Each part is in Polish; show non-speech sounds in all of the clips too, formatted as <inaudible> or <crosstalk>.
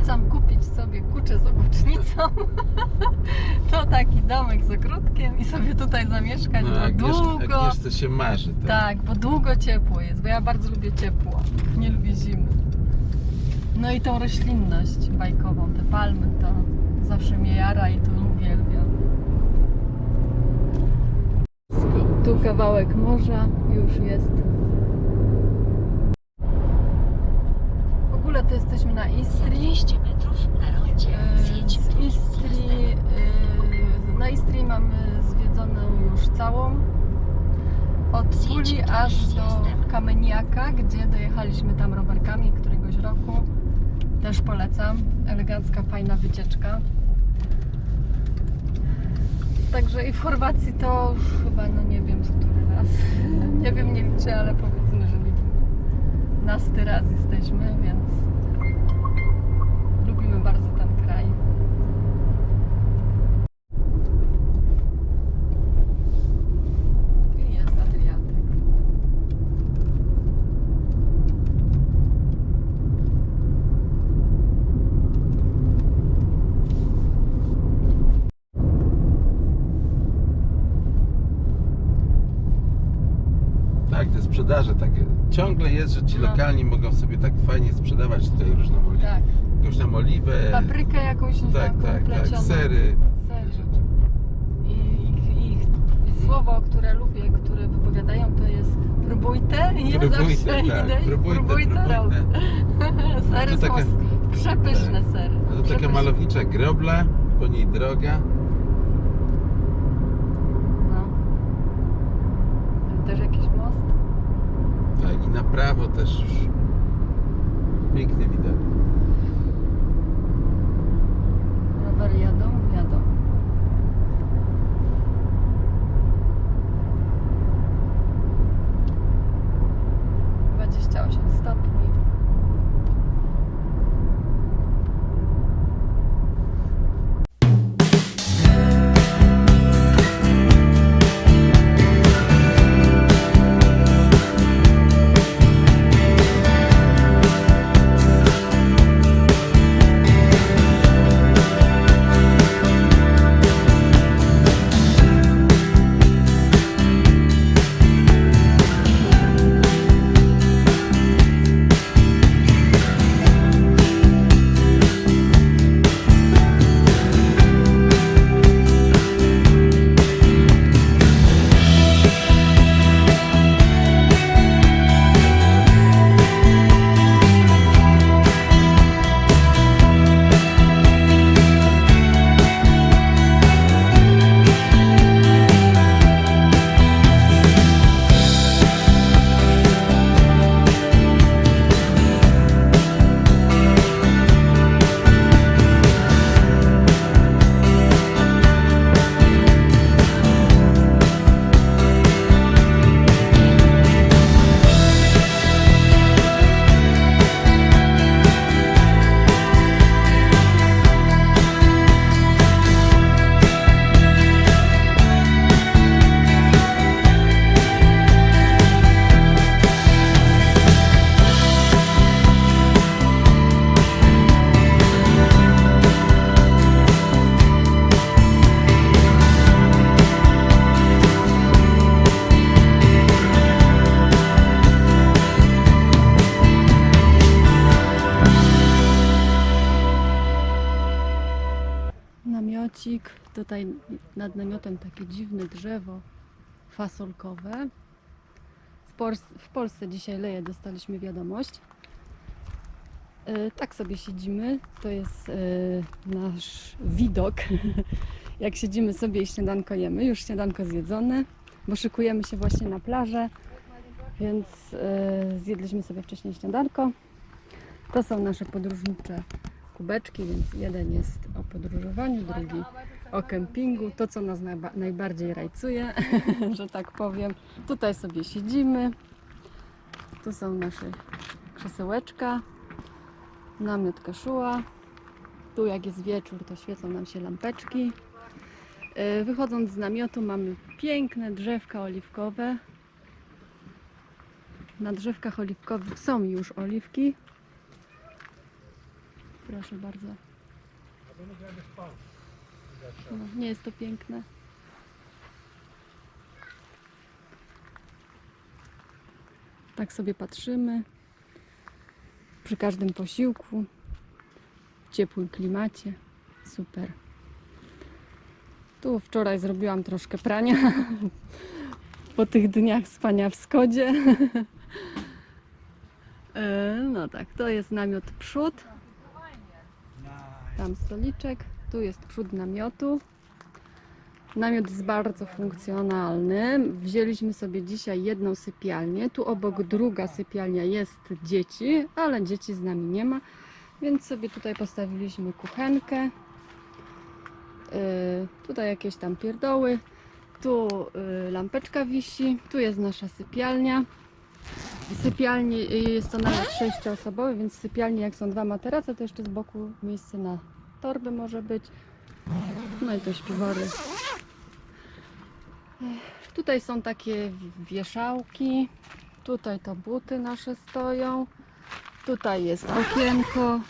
polecam kupić sobie kuczę z obucznicą. <laughs> to taki domek z ogródkiem i sobie tutaj zamieszkać, No, bo Agnieszce, długo. Się marzy. Tak. Tak, bo długo ciepło jest, bo ja bardzo lubię ciepło. Nie lubię zimy. No i tą roślinność bajkową, te palmy to zawsze mnie jara i to uwielbiam. Tu kawałek morza już jest. W ogóle to jesteśmy na Istrii. 200 metrów na rondzie E, Z Istrii, e, na Istrii mamy zwiedzoną już całą. Od Puli aż do Kameniaka, gdzie dojechaliśmy tam rowerkami któregoś roku. Też polecam. Elegancka, fajna wycieczka. Także i w Chorwacji to już chyba, no nie wiem, z który raz. Nie wiem, nie liczę, ale powiedzmy, że. Nasty raz jesteśmy, więc lubimy bardzo ten kraj. I jest Adriatyk. Tak, te sprzedaże tak ciągle jest, że ci No. lokalni mogą sobie tak fajnie sprzedawać tutaj różną oliwę. Tak. Jakąś tam oliwę. Paprykę jakąś Tak, taką tak, tak. plecioną. Sery. Sery. I ich, ich słowo, które lubię, które wypowiadają, to jest próbujte i ja Próbujte, zawsze tak. idę i Próbujte, próbujte robię. <laughs> Sery To są taka- przepyszne sery. No to taka Przepyszne. malownicza grobla, po niej droga. No. Tam też. Tak, i na prawo też już piękny widok. Rowery jadą, jadą. Tutaj nad namiotem takie dziwne drzewo fasolkowe. W, w Polsce dzisiaj leje, dostaliśmy wiadomość. E, tak sobie siedzimy. To jest e, nasz widok. <laughs> Jak siedzimy sobie i śniadanko jemy. Już śniadanko zjedzone, bo szykujemy się właśnie na plażę. Więc e, zjedliśmy sobie wcześniej śniadanko. To są nasze podróżnicze kubeczki, więc jeden jest o podróżowaniu, drugi o kempingu. To, co nas najba- najbardziej rajcuje, <laughs> że tak powiem. Tutaj sobie siedzimy. Tu są nasze krzesełeczka, namiot kaszuła. Tu jak jest wieczór, to świecą nam się lampeczki. E, Wychodząc z namiotu mamy piękne drzewka oliwkowe. Na drzewkach oliwkowych są już oliwki. Proszę bardzo. No, nie jest to piękne. Tak sobie patrzymy. Przy każdym posiłku. W ciepłym klimacie. Super. Tu wczoraj zrobiłam troszkę prania. <laughs> Po tych dniach spania w Skodzie. <laughs> E, No tak, to jest namiot przód. Tam stoliczek. Tu jest przód namiotu. Namiot jest bardzo funkcjonalny. Wzięliśmy sobie dzisiaj jedną sypialnię. Tu obok druga sypialnia jest dzieci, ale dzieci z nami nie ma. Więc sobie tutaj postawiliśmy kuchenkę. Yy, tutaj jakieś tam pierdoły. Tu yy, lampeczka wisi. Tu jest nasza sypialnia. Sypialni yy, jest to namiot sześcioosobowy, więc sypialni jak są dwa materace, to jeszcze z boku miejsce na torby może być. No i to śpiwory. Tutaj są takie wieszałki. Tutaj to buty nasze stoją. Tutaj jest okienko.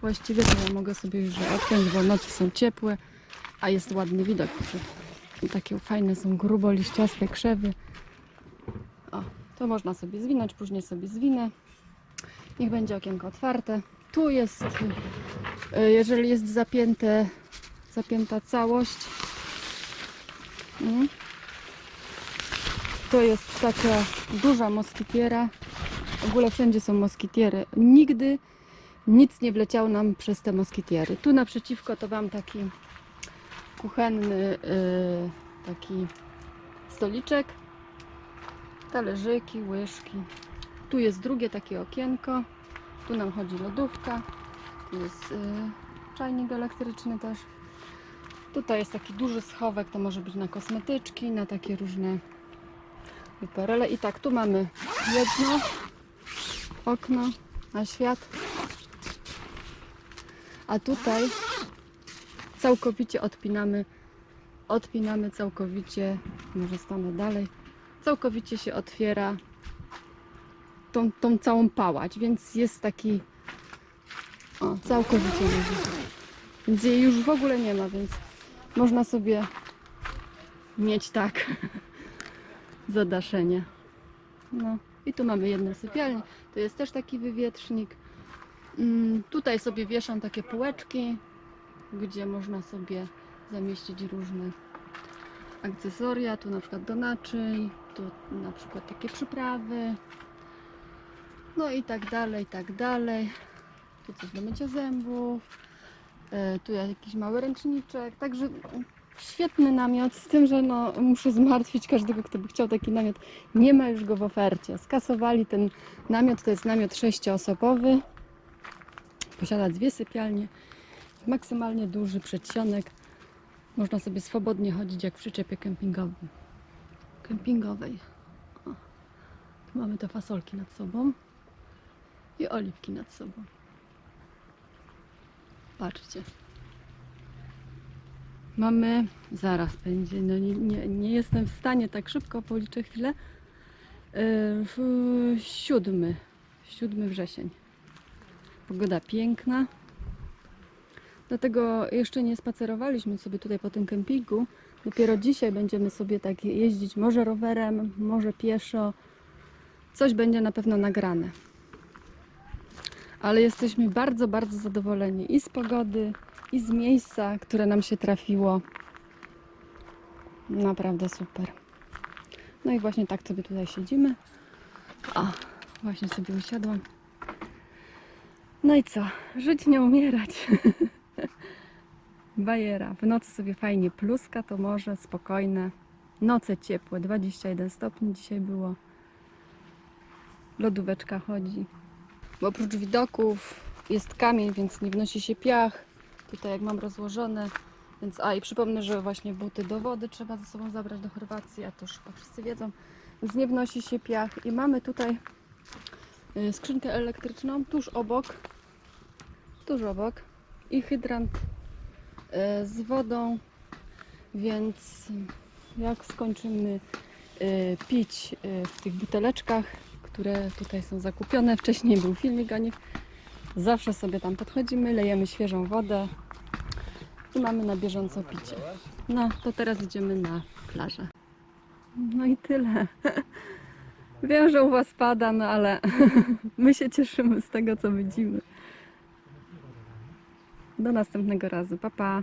Właściwie to ja mogę sobie już odpiąć, bo nocy są ciepłe, a jest ładny widok. Takie fajne są grubo liściaste krzewy. To można sobie zwinąć, później sobie zwinę. Niech będzie okienko otwarte. Tu jest, y, jeżeli jest zapięte, zapięta całość, mm, to jest taka duża moskitiera. W ogóle wszędzie są moskitiery. Nigdy nic nie wleciało nam przez te moskitiery. Tu naprzeciwko to mam taki kuchenny y, taki stoliczek, talerzyki, łyżki. Tu jest drugie takie okienko. Tu nam chodzi lodówka. Tu jest y, czajnik elektryczny też. Tutaj jest taki duży schowek, to może być na kosmetyczki, na takie różne wyperele. I tak, tu mamy jedno okno na świat. A tutaj całkowicie odpinamy, odpinamy całkowicie, może stanę dalej, całkowicie się otwiera tą, tą całą pałać, więc jest taki o, całkowicie nowy. Więc jej już w ogóle nie ma, więc można sobie mieć tak <laughs> zadaszenie. No i tu mamy jedną sypialnię, tu jest też taki wywietrznik. Mm, Tutaj sobie wieszam takie półeczki, gdzie można sobie zamieścić różne akcesoria. Tu na przykład do naczyń, tu na przykład takie przyprawy. No i tak dalej, i tak dalej. Tu coś do mycia zębów. E, Tu jakiś mały ręczniczek. Także świetny namiot, z tym, że no, muszę zmartwić każdego, kto by chciał taki namiot. Nie ma już go w ofercie. Skasowali ten namiot, to jest namiot sześcioosobowy. Posiada dwie sypialnie, maksymalnie duży przedsionek. Można sobie swobodnie chodzić jak w przyczepie kempingowym. kempingowej. O. Tu mamy te fasolki nad sobą i oliwki nad sobą. Patrzcie. Mamy, zaraz będzie, no nie, nie, nie jestem w stanie tak szybko, policzę chwilę. Yy, w- siódmy, siódmy wrzesień. Pogoda piękna. Dlatego jeszcze nie spacerowaliśmy sobie tutaj po tym kempingu. Dopiero dzisiaj będziemy sobie tak jeździć, może rowerem, może pieszo. Coś będzie na pewno nagrane. Ale jesteśmy bardzo, bardzo zadowoleni i z pogody, i z miejsca, które nam się trafiło. Naprawdę super. No i właśnie tak sobie tutaj siedzimy. O, właśnie sobie usiadłam. No i co? Żyć nie umierać. <laughs> Bajera. W nocy sobie fajnie pluska, to może spokojne. Noce ciepłe, 21 stopni dzisiaj było. Lodóweczka chodzi. Bo oprócz widoków jest kamień, więc nie wnosi się piach. Tutaj jak mam rozłożone. Więc a i przypomnę, że właśnie buty do wody trzeba ze sobą zabrać do Chorwacji, a to już wszyscy wiedzą. Więc nie wnosi się piach. I mamy tutaj y, skrzynkę elektryczną tuż obok. Tuż obok. I hydrant z wodą. Więc jak skończymy y, pić y, w tych buteleczkach, które tutaj są zakupione, wcześniej był filmik o nich, Zawsze sobie tam podchodzimy, lejemy świeżą wodę i mamy na bieżąco picie. No, to teraz idziemy na plażę. No i tyle. <laughs> Wiem, że u Was pada, no ale <laughs> my się cieszymy z tego, co widzimy. Do następnego razu. Pa, pa.